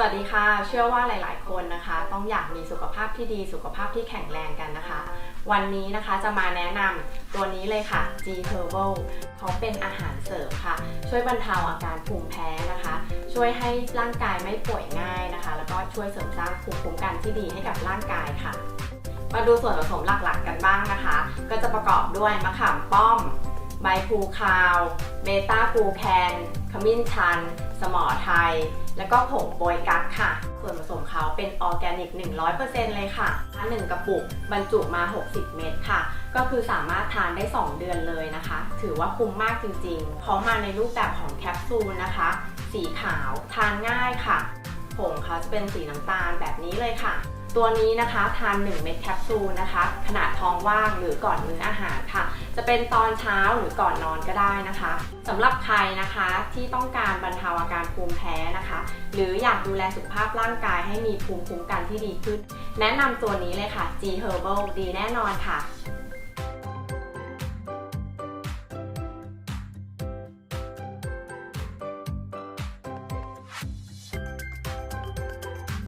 สวัสดีค่ะ เชื่อว่าหลาย ๆ คนนะคะ ต้องอยากมีสุขภาพที่ดีสุขภาพที่แข็งแรงกันนะคะ วันนี้นะคะจะมาแนะนำตัวนี้เลยค่ะ G Herbal เขาเป็นอาหารเสริมค่ะ ช่วยบรรเทาอาการภูมิแพ้นะคะ ช่วยให้ร่างกายไม่ป่วยง่ายนะคะ แล้วก็ช่วยเสริมสร้างภูมิคุ้มกันที่ดีให้กับร่างกายค่ะ มาดูส่วนผสมหลัก ๆ กันบ้างนะคะ ก็จะประกอบด้วยมะขามป้อม ใบพูคาว เบต้ากูแคน ขมิ้นชัน สมอไท แล้วก็ผงโบยกักค่ะ ส่วนผสมเขาเป็นออร์แกนิก 100%เลยค่ะถ้า1กระปุกบรรจุมา 60 เม็ดค่ะ ก็คือสามารถทานได้ 2 เดือนเลยนะคะ ถือว่าคุ้มมากจริงๆ เขามาในรูปแบบของแคปซูลนะคะ สีขาวทานง่ายค่ะ ผงเขาจะเป็นสีน้ำตาลแบบนี้เลยค่ะ ตัวนี้นะคะทาน 1 เม็ดแคปซูลนะคะขณะท้องว่างหรือก่อนมื้ออาหารค่ะ จะเป็นตอนเช้าหรือก่อนนอนก็ได้นะคะสำหรับใครนะคะที่ต้องการบรรเทาอาการภูมิแพ้นะคะ หรืออยากดูแลสุขภาพร่างกายให้มีภูมิคุ้มกันที่ดีขึ้น แนะนำตัวนี้เลยค่ะ G Herbal ดีแน่นอนค่ะ